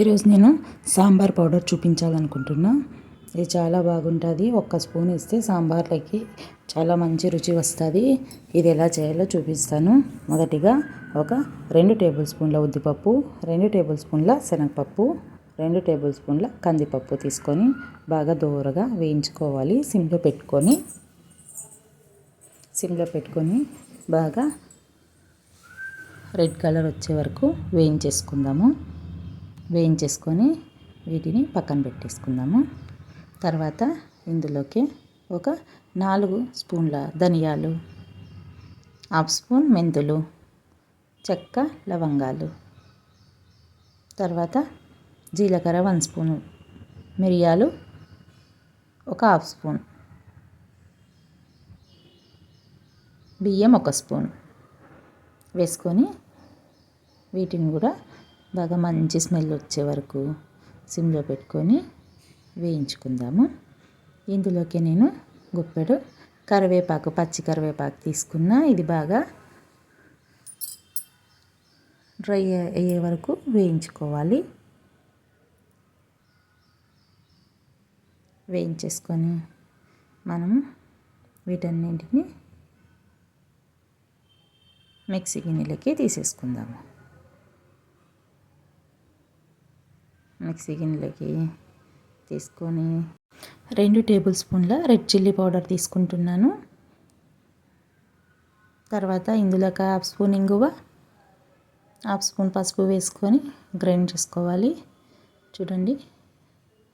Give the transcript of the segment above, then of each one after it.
ఈరోజు నేను సాంబార్ పౌడర్ చూపించాలనుకుంటున్నా. ఇది చాలా బాగుంటుంది. ఒక్క స్పూన్ వేస్తే సాంబార్లోకి చాలా మంచి రుచి వస్తుంది. ఇది ఎలా చేయాలో చూపిస్తాను. మొదటిగా ఒక రెండు టేబుల్ స్పూన్ల ఉద్దిపప్పు రెండు టేబుల్ స్పూన్ల శనగపప్పు రెండు టేబుల్ స్పూన్ల కందిపప్పు తీసుకొని బాగా దూరగా వేయించుకోవాలి. సిమ్లో పెట్టుకొని సిమ్లో పెట్టుకొని బాగా రెడ్ కలర్ వచ్చే వరకు వేయించేసుకుందాము. వేయించేసుకొని వీటిని పక్కన పెట్టేసుకుందాము. తర్వాత ఇందులోకి ఒక నాలుగు స్పూన్ల ధనియాలు హాఫ్ స్పూన్ మెంతులు చెక్క లవంగాలు తర్వాత జీలకర్ర వన్ స్పూన్ మిరియాలు ఒక హాఫ్ స్పూన్ బియ్యం ఒక స్పూన్ వేసుకొని వీటిని కూడా బాగా మంచి స్మెల్ వచ్చే వరకు సిమ్లో పెట్టుకొని వేయించుకుందాము. ఇందులోకి నేను గుప్పెడు కరివేపాకు పచ్చి కరివేపాకు తీసుకున్న ఇది బాగా డ్రై అయ్యే వరకు వేయించుకోవాలి. వేయించేసుకొని మనం వీటన్నింటిని మిక్సీ గిన్నెలకి తీసేసుకుందాము. మిక్సీ గిన్నెలోకి తీసుకొని రెండు టేబుల్ స్పూన్ల రెడ్ చిల్లీ పౌడర్ తీసుకుంటున్నాను. తర్వాత ఇందులో ఒక హాఫ్ స్పూన్ ఇంగువ హాఫ్ స్పూన్ పసుపు వేసుకొని గ్రైండ్ చేసుకోవాలి. చూడండి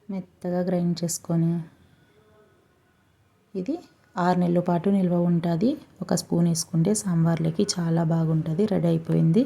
మెత్తగా గ్రైండ్ చేసుకొని ఇది ఆరు నెలల పాటు నిల్వ ఉంటుంది. ఒక స్పూన్ వేసుకుంటే సాంబార్లోకి చాలా బాగుంటుంది రెడీ అయిపోయింది.